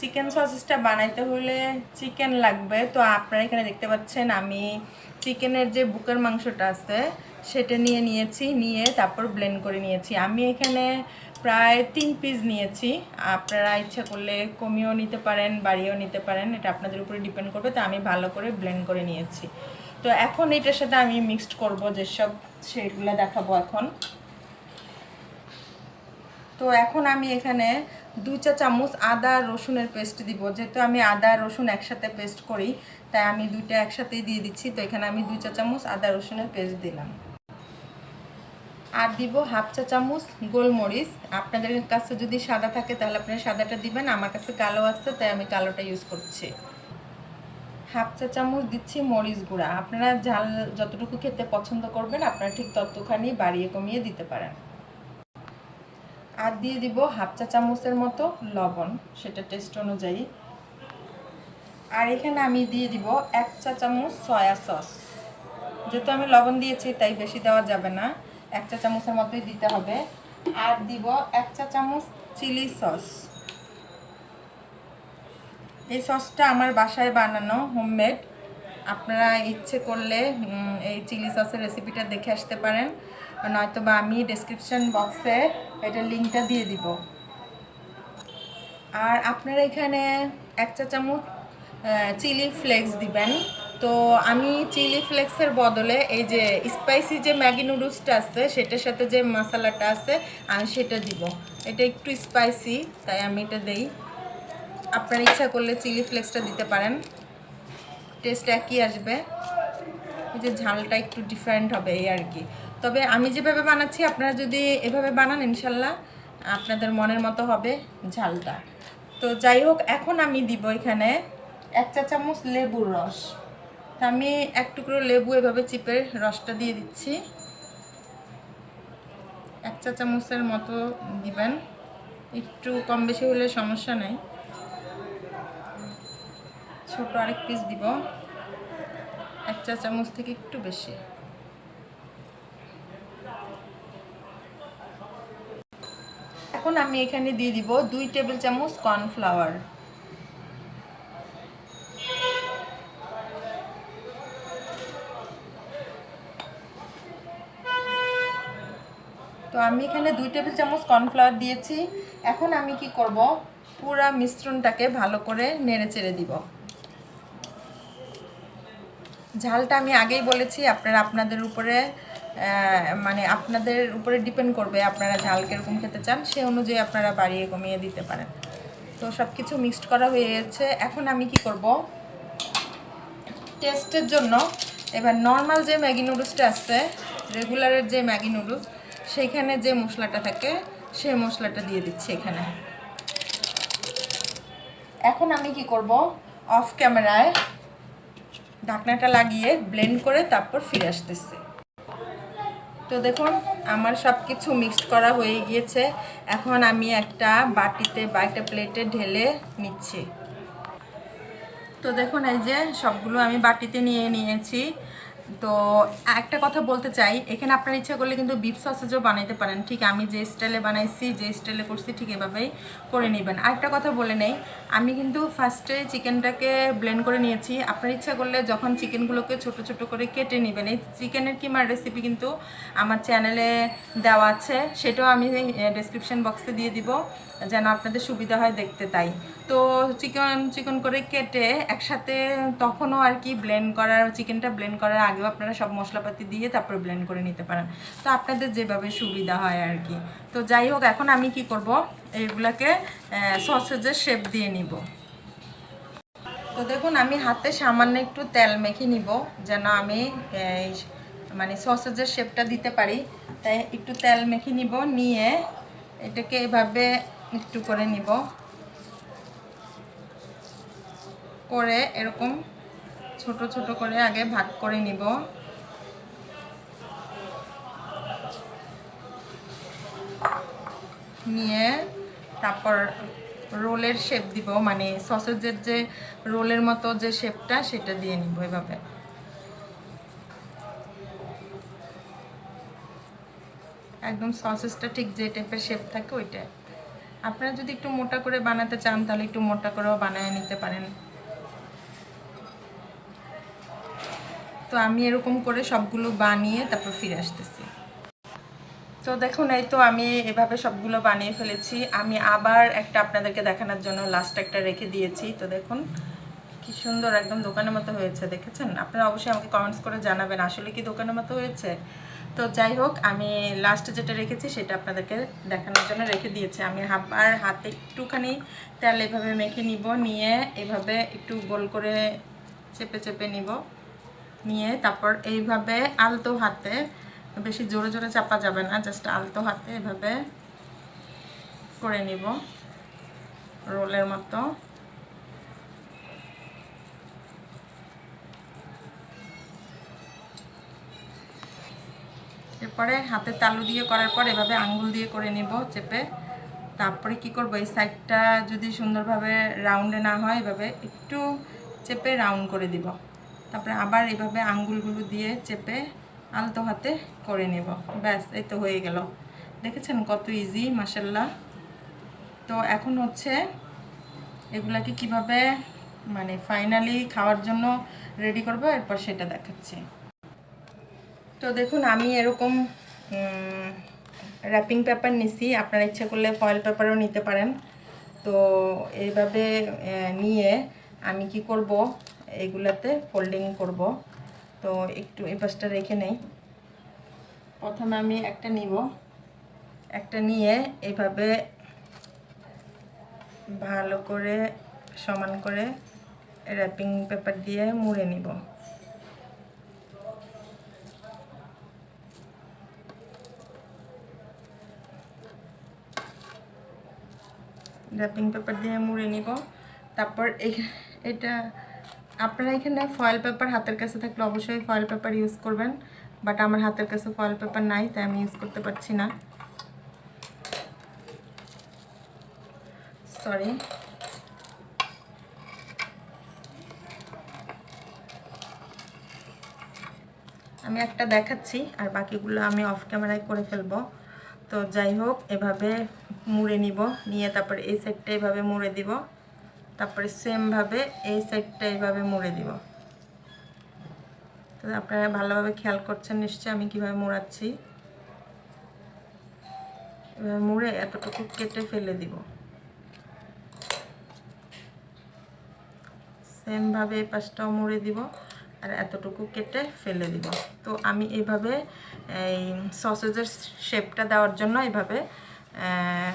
Chicken সসেসটা বানাইতে হলে chicken লাগবে। তো আপনারা এখানে দেখতে পাচ্ছেন, আমি চিকেনের যে বুকের মাংসটা আছে, সেটা নিয়ে নিয়েছি, নিয়ে তারপর ব্লেন্ড করে নিয়েছি। আমি এখানে প্রায় তিন পিস নিয়েছি। আপনারা ইচ্ছা করলে কমিয়েও নিতে পারেন, বাড়িয়েও নিতে পারেন, এটা আপনাদের উপরে ডিপেন্ড করবে, তো আমি ভালো করে ব্লেন্ড করে নিয়েছি। তো এখন এটার সাথে আমি মিক্সড করব যেসব সেগুলো দেখাবো এখন। তো এখন আমি এখানে দুই চা চামচ আদা রসুনের পেস্ট দিব। যেহেতু আমি আদা রসুন একসাথে পেস্ট করি, তাই আমি দুইটা একসাথেই দিয়ে দিচ্ছি। তো এখানে আমি দুই চা চামচ আদা রসুনের পেস্ট দিলাম। আর দিব হাফ চা চামচ গোলমরিচ। আপনাদের কাছে যদি সাদা থাকে, তাহলে আপনারা সাদাটা দিবেন। আমার কাছে কালো আছে, তাই আমি কালোটা ইউজ করছি। হাফ চা চামচ দিচ্ছি মরিচ গুঁড়া। আপনারা ঝাল যতটুকু খেতে পছন্দ করবেন, আপনারা ঠিক ততখানি বাড়িয়ে কমিয়ে দিতে পারেন। আর দিয়ে দিব হাফ চা চামচের মতো লবণ, সেটা টেস্ট অনুযায়ী। আর এখানে আমি দিয়ে দিব এক চা চামচ সয়া সস যেহেতু আমি লবণ দিয়েছি, তাই বেশি দেওয়া যাবে না। এক চা চামচের মতোই দিতে হবে। আর দিব এক চা চামচ চিলি সস এই সসটা আমার বাসায় বানানো হোমমেড আপনারা ইচ্ছে করলে এই চিলি সসের রেসিপিটা দেখে আসতে পারেন। নয়তো বা আমি ডেসক্রিপশন বক্সে এটার লিঙ্কটা দিয়ে দিব। আর আপনারা এখানে এক চা চামচ চিলি ফ্লেক্স দিবেন। তো আমি চিলি ফ্লেক্সের বদলে এই যে স্পাইসি যে ম্যাগি নুডলসটা আছে, সেটার সাথে যে মশলাটা আছে, আমি সেটা দিব। এটা একটু স্পাইসি তাই আমি এটা দেই। আপনার ইচ্ছা করলে চিলি ফ্লেক্সটা দিতে পারেন। টেস্ট একই আসবে। যে ঝালটা একটু ডিফারেন্ট হবে এই আর কি। তবে আমি যেভাবে বানাচ্ছি, আপনারা যদি এভাবে বানান, ইনশাল্লাহ আপনাদের মনের মতো হবে ঝালটা। তো যাই হোক, এখন আমি দিব এখানে এক চা চামচ লেবুর রস। তা আমি এক টুকরো লেবু এভাবে চিপে রসটা দিয়ে দিচ্ছি। এক চা চামচের মতো দিবেন। একটু কম বেশি হলে সমস্যা নেই। ছোট আরেক পিস দিব। এক চা চামচ থেকে একটু বেশি। এখন আমি এখানে দিয়ে দিব দুই টেবিল চামচ কর্নফ্লাওয়ার। তো আমি এখানে দুই টেবিল চামচ কর্নফ্লাওয়ার দিয়েছি। এখন আমি কি করব? পুরা মিশ্রণটাকে ভালো করে নেড়ে চেড়ে দিব। ঝালটা আমি আগেই বলেছি, আপনারা আপনাদের উপরে মানে আপনাদের উপরে ডিপেন্ড করবে আপনারা ঝাল কীরকম খেতে চান, সে অনুযায়ী আপনারা বাড়িয়ে কমিয়ে দিতে পারেন। তো সব কিছু মিক্সড করা হয়ে গেছে। এখন আমি কি করব? টেস্টের জন্য এবার নর্মাল যে ম্যাগি নুডলসটা আছে রেগুলারের যে ম্যাগি নুডলস সেইখানে যে মশলাটা থাকে, সেই মশলাটা দিয়ে দিচ্ছি এখানে। এখন আমি কি করব? অফ ক্যামেরায় ঢাকনাটা লাগিয়ে ব্লেন্ড করে তারপর ফিরে আসতেছে। তো দেখুন, আমার সব কিছু মিক্সড করা হয়ে গিয়েছে। এখন আমি একটা বাটিতে বা একটা প্লেটে ঢেলে নিচ্ছি। তো দেখুন, এই যে সবগুলো আমি বাটিতে নিয়ে নিয়েছি। তো একটা কথা বলতে চাই, এখানে আপনার ইচ্ছা করলে কিন্তু বিফ সসেজও বানাইতে পারেন। ঠিক আমি যে স্টাইলে বানাইছি, যে স্টাইলে করছি, ঠিক এভাবেই করে নেবেন। আরেকটা কথা বলে নেই, আমি কিন্তু ফার্স্টে চিকেনটাকে ব্লেন্ড করে নিয়েছি। আপনার ইচ্ছা করলে যখন চিকেনগুলোকে ছোট ছোট করে কেটে নেবেন, এই চিকেনের কিমার রেসিপি কিন্তু আমার চ্যানেলে দেওয়া আছে, সেটাও আমি ডেসক্রিপশন বক্সে দিয়ে দিব। যেন আপনাদের সুবিধা হয় দেখতে তাই। তো চিকেন চিকেন করে কেটে একসাথে তখনও আর কি ব্লেন্ড করার, চিকেনটা ব্লেন্ড করার আগেও আপনারা সব মশলাপাতি দিয়ে তারপরে ব্লেন্ড করে নিতে পারেন। তো আপনাদের যেভাবে সুবিধা হয় আর কি। তো যাই হোক, এখন আমি কি করব? এইগুলাকে সসেজের শেপ দিয়ে নিব। তো দেখুন, আমি হাতে সামান্য একটু তেল মেখে নিব, যেন আমি মানে সসেজের শেপটা দিতে পারি। তাই একটু তেল মেখে নিব, নিয়ে এটাকে এভাবে একটু করে নিব। করে এরকম ছোট ছোট করে আগে ভাগ করে নিব। নিয়ে তারপর রোলের শেপ দিব মানে সসেজের যে রোলের মতো যে শেপটা সেটা দিয়ে নিব এভাবে। একদম সসেসটা ঠিক যে টাইপের শেপ থাকে ওইটা আপনারা যদি একটু মোটা করে বানাতে চান, তাহলে একটু মোটা করেও বানিয়ে নিতে পারেন। তো আমি এরকম করে সবগুলো বানিয়ে তারপর ফিরে আসতেছি। তো দেখুন, এই তো আমি এভাবে সবগুলো বানিয়ে ফেলেছি। আমি আবার একটা আপনাদেরকে দেখানোর জন্য লাস্ট একটা রেখে দিয়েছি। তো দেখুন, কি সুন্দর একদম দোকানের মতো হয়েছে, দেখেছেন? আপনারা অবশ্যই আমাকে কমেন্টস করে জানাবেন, আসলে কি দোকানের মতো হয়েছে? তো যাই হোক, আমি লাস্টে যেটা রেখেছি সেটা আপনাদেরকে দেখানোর জন্য রেখে দিয়েছি। আমি আবার হাতে একটুখানি তেল এভাবে মেখে নিব, নিয়ে এভাবে একটু গোল করে চেপে চেপে নিব, নিয়ে তারপর এইভাবে আলতো হাতে, বেশি জোরে জোরে চাপা যাবে না জাস্ট আলতো হাতে এভাবে করে নিব, রোলের মতো। এরপরে হাতে তালু দিয়ে করার পর এভাবে আঙ্গুল দিয়ে করে নিব চেপে। তারপরে কি করব? এই সাইডটা যদি সুন্দরভাবে রাউন্ডে না হয়, এভাবে একটু চেপে রাউন্ড করে দিব। তারপরে আবার এভাবে আঙ্গুলগুলো দিয়ে চেপে আলতো হাতে করে নেব। ব্যাস, এই তো হয়ে গেল। দেখেছেন কত ইজি মাসাল্লাহ তো এখন হচ্ছে এগুলাকে কীভাবে মানে ফাইনালি খাওয়ার জন্য রেডি করব? এরপর সেটা দেখাচ্ছি। তো দেখুন, আমি এরকম র্যাপিং পেপার নিছি। আপনারা ইচ্ছা করলে ফয়েল পেপারও নিতে পারেন। তো এইভাবে নিয়ে আমি কি করব? এগুলাতে ফোল্ডিং করব। তো একটু এই পাশটা রেখে নেই। প্রথমে আমি একটা নিব। একটা নিয়ে এভাবে ভালো করে, সমান করে র্যাপিং পেপার দিয়ে মুড়ে নিব। র্যাপিং পেপার দিয়ে মুড়ে নিব। তারপর এটা আপনারা এখানে ফয়েল পেপার হাতের কাছে থাকলে অবশ্যই ফয়েল পেপার ইউজ করবেন। বাট আমার হাতের কাছে ফয়েল পেপার নাই, তাই আমি ইউজ করতে পারছি না। সরি আমি একটা দেখাচ্ছি, আর বাকিগুলো আমি অফ ক্যামেরায় করে ফেলব। তো যাই হোক, এভাবে মুড়ে নিব। নিয়ে তারপরে এই সাইডটা এভাবে মুড়ে দিব। তারপরে সেমভাবে এই সাইডটা এইভাবে মুড়ে দিব। তো আপনারা ভালোভাবে খেয়াল করছেন নিশ্চয়ই আমি কীভাবে মোড়াচ্ছি। এভাবে মুড়ে এতটুকু কেটে ফেলে দিব। সেমভাবে এই পাশটাও মুড়ে দিব আর এতটুকু কেটে ফেলে দিব। তো আমি এইভাবে এই সসেজের শেপটা দেওয়ার জন্য এইভাবে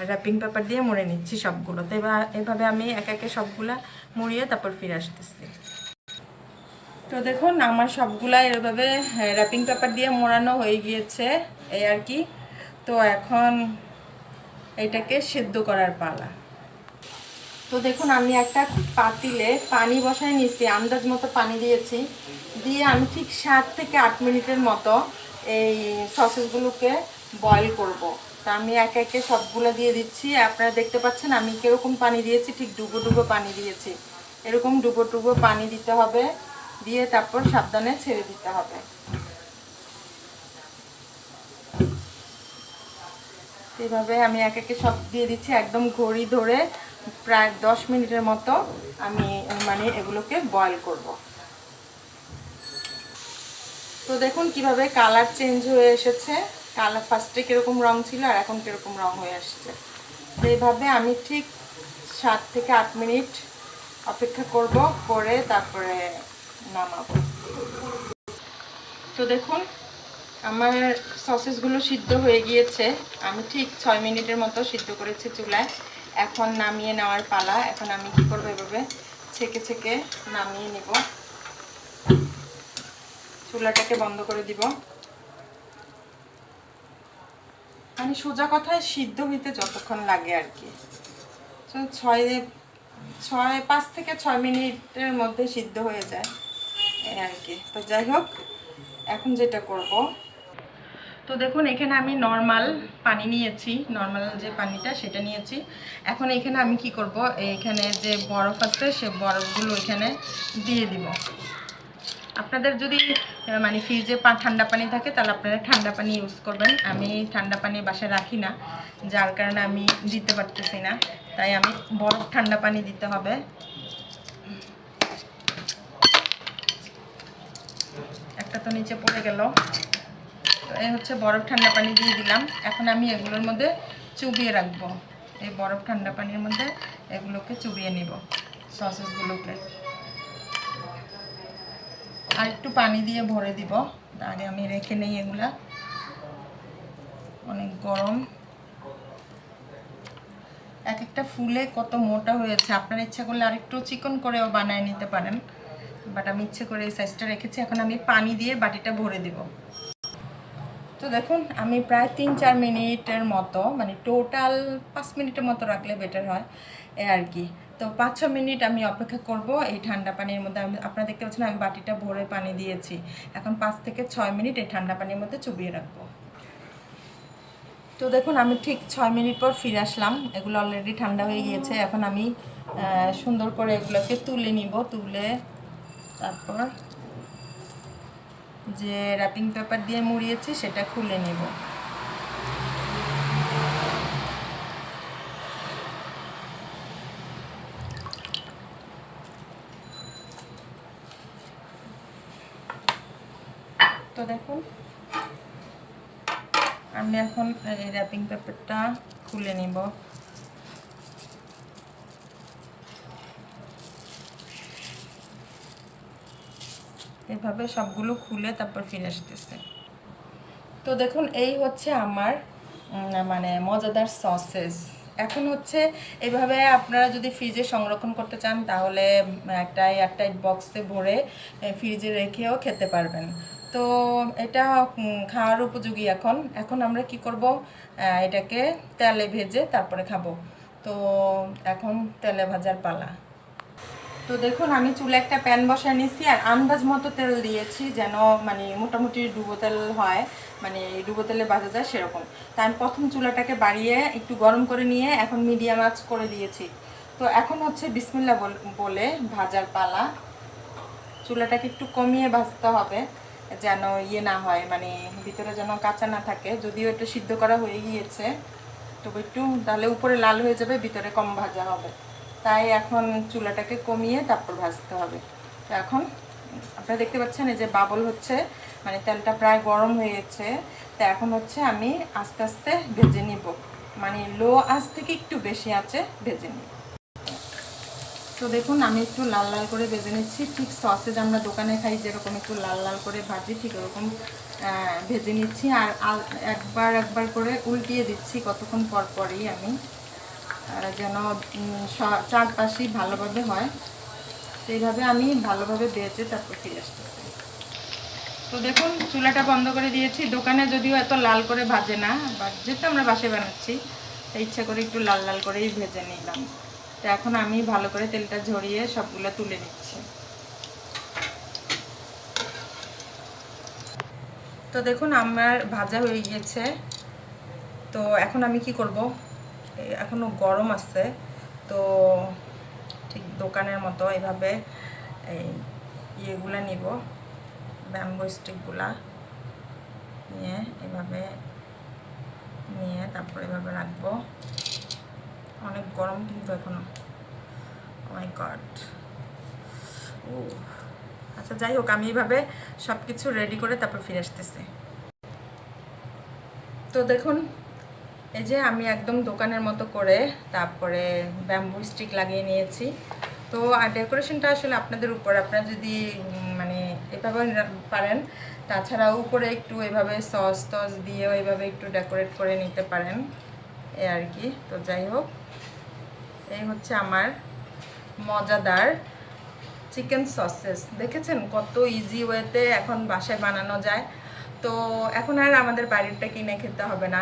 র্যাপিং পেপার দিয়ে মুড়ে নিচ্ছি সবগুলো। তো এবার, এভাবে আমি এক একে সবগুলা মুড়িয়ে তারপর ফিরে আসতেছি। তো দেখুন, আমার সবগুলা এভাবে র্যাপিং পেপার দিয়ে মোড়ানো হয়ে গিয়েছে এই আর কি। তো এখন এটাকে সেদ্ধ করার পালা। তো দেখুন, আমি একটা পাতিলে পানি বসায় নিয়েছি, আন্দাজ মতো পানি দিয়েছি। দিয়ে আমি ঠিক সাত থেকে আট মিনিটের মতো এই সসেসগুলোকে বয়েল করব। তা আমি একে একে সবগুলো দিয়ে দিচ্ছি। আপনারা দেখতে পাচ্ছেন আমি কীরকম পানি দিয়েছি, ঠিক ডুবো ডুবো পানি দিয়েছি। এরকম ডুবো ডুবো পানি দিতে হবে, দিয়ে তারপর সাবধানে ছেড়ে দিতে হবে। এভাবে আমি এক একে সব দিয়ে দিচ্ছি, একদম ঘড়ি ধরে প্রায় দশ মিনিটের মতো আমি মানে এগুলোকে বয়েল করব। তো দেখুন কীভাবে কালার চেঞ্জ হয়ে এসেছে। কালার ফার্স্টে কীরকম রং ছিল আর এখন কীরকম রং হয়ে আসছে। তো এইভাবে আমি ঠিক সাত থেকে আট মিনিট অপেক্ষা করব, করে তারপরে নামাবো। তো দেখুন, আমার সসেসগুলো সিদ্ধ হয়ে গিয়েছে। আমি ঠিক ছয় মিনিটের মতো সিদ্ধ করেছি চুলায়। এখন নামিয়ে নেওয়ার পালা। এখন আমি কী করব এভাবে ছেঁকে ছেঁকে নামিয়ে নিব। চুলাটাকে বন্ধ করে দিব। মানে সোজা কথায় সিদ্ধ হইতে যতক্ষণ লাগে আর কি। ছয় ছয়, পাঁচ থেকে ছয় মিনিটের মধ্যে সিদ্ধ হয়ে যায়। এই আর কি। তো যাই হোক, এখন যেটা করব। তো দেখুন, এখানে আমি নর্মাল পানি নিয়েছি। নর্মাল যে পানিটা, সেটা নিয়েছি। এখন এখানে আমি কি করব? এখানে যে বরফ আছে, সে বরফগুলো এখানে দিয়ে দিব। আপনাদের যদি মানে ফ্রিজে ঠান্ডা পানি থাকে, তাহলে আপনারা ঠান্ডা পানি ইউজ করবেন। আমি ঠান্ডা পানি বাসায় রাখি না, যার কারণে আমি দিতে পারতেছি না। তাই আমি বরফ ঠান্ডা পানি দিতে হবে। একটা তো নিচে পড়ে গেল। তো এই হচ্ছে বরফ ঠান্ডা পানি দিয়ে দিলাম। এখন আমি এগুলোর মধ্যে চুবিয়ে রাখব। এই বরফ ঠান্ডা পানির মধ্যে এগুলোকে চুবিয়ে নিব সসেসগুলোকে আর একটু পানি দিয়ে ভরে দিব। আগে আমি রেখে নেই এগুলা। অনেক গরম। এক একটা ফুলে কত মোটা হয়েছে। আপনার ইচ্ছা করলে আরেকটু চিকন করেও বানায় নিতে পারেন। বাট আমি ইচ্ছে করে এই সাইজটা রেখেছি। এখন আমি পানি দিয়ে বাটিটা ভরে দিব। তো দেখুন, আমি প্রায় তিন চার মিনিটের মতো মানে টোটাল পাঁচ মিনিটের মতো রাখলে বেটার হয়। এ আর কি। তো পাঁচ ছ মিনিট আমি অপেক্ষা করব এই ঠান্ডা পানির মধ্যে। আমি, আপনারা দেখতে পাচ্ছেন আমি বাটিটা ভরে পানি দিয়েছি। এখন পাঁচ থেকে ছয় মিনিট এই ঠান্ডা পানির মধ্যে চুবিয়ে রাখব। তো দেখুন, আমি ঠিক ছয় মিনিট পর ফিরে আসলাম। এগুলো অলরেডি ঠান্ডা হয়ে গিয়েছে। এখন আমি সুন্দর করে এগুলোকে তুলে নিব। তুলে তারপর যে র্যাপিং পেপার দিয়ে মুড়িয়েছি, সেটা খুলে নেব। তো দেখুন আমি এখন র্যাপিং পেপারটা খুলে নিব। এভাবে সবগুলো খুলে তারপর ফিরে আসতেছে। তো দেখুন, এই হচ্ছে আমার মানে মজাদার সসেস এখন হচ্ছে এভাবে আপনারা যদি ফ্রিজে সংরক্ষণ করতে চান, তাহলে একটা এয়ারটাইট বক্সে ভরে ফ্রিজে রেখেও খেতে পারবেন। তো এটা খাওয়ার উপযোগী এখন। এখন আমরা কি করব? এটাকে তেলে ভেজে তারপরে খাব। তো এখন তেলে ভাজার পালা। তো দেখুন, আমি চুলে একটা প্যান বসায় নিয়েছি আর আন্দাজ মতো তেল দিয়েছি যেন মানে মোটামুটি ডুবো তেল হয়। মানে ডুবো তেলে বাজা যায় সেরকম। তাই আমি প্রথম চুলাটাকে বাড়িয়ে একটু গরম করে নিয়ে এখন মিডিয়াম আঁচ করে দিয়েছি। তো এখন হচ্ছে বিসমিল্লা বলে ভাজার পালা। চুলাটাকে একটু কমিয়ে ভাজতে হবে। যেন ইয়ে না হয় মানে ভিতরে যেন কাঁচা না থাকে। যদিও এটা সিদ্ধ করা হয়ে গিয়েছে, তবে একটু তাহলে উপরে লাল হয়ে যাবে, ভিতরে কম ভাজা হবে। তাই এখন চুলাটাকে কমিয়ে তারপর ভাজতে হবে। তো এখন আপনারা দেখতে পাচ্ছেন, এই যে বাবল হচ্ছে মানে তেলটা প্রায় গরম হয়েছে তো এখন হচ্ছে আমি আস্তে আস্তে ভেজে নিব। মানে লো আঁচ থেকে একটু বেশি আছে ভেজে নিব। তো দেখুন, আমি একটু লাল লাল করে ভেজে নিচ্ছি। ঠিক সসেজ আমরা দোকানে খাই, যেরকম একটু লাল লাল করে ভাজি, ঠিক ওরকম ভেজে নিচ্ছি। আর একবার একবার করে উল্টিয়ে দিচ্ছি কতক্ষণ পর পরই আমি। যেন চারপাশেই ভালোভাবে হয়। সেইভাবে আমি ভালোভাবে ভেজে তারপর ফিরে আসতেছি। তো দেখুন, চুলাটা বন্ধ করে দিয়েছি। দোকানে যদিও এত লাল করে ভাজে না বাট যেহেতু আমরা বাসে বানাচ্ছি ইচ্ছা করে একটু লাল লাল করেই ভেজে নিলাম। তো এখন আমি ভালো করে তেলটা ঝরিয়ে সবগুলো তুলে নিচ্ছি। তো দেখুন, আমার ভাজা হয়ে গিয়েছে। তো এখন আমি কি করব? এ- এখনও গরম আছে। তো ঠিক দোকানের মতো এভাবে এই ইয়েগুলো নিব ব্যাম্বো স্টিকগুলা নিয়ে এভাবে নিয়ে তারপর এভাবে রাখব। অনেক গরম কিন্তু এখনও। মাই গড ও আচ্ছা যাই হোক, আমি এইভাবে সব কিছু রেডি করে তারপর ফিরে আসতেছি। তো দেখুন, এই যে আমি একদম দোকানের মতো করে তারপরে ব্যাম্বু স্টিক লাগিয়ে নিয়েছি। তো আর ডেকোরেশনটা আসলে আপনাদের উপর, আপনারা যদি মানে এভাবে পারেন তাছাড়া উপরে একটু এভাবে সস টস দিয়েও এভাবে একটু ডেকোরেট করে নিতে পারেন। এ আর কি। তো যাই হোক এই হচ্ছে আমার মজাদার চিকেন সসেস। দেখেছেন? কত ইজি ওয়েতে এখন বাসায় বানানো যায়। তো এখন আর আমাদের বাইরেরটা কিনে খেতে হবে না।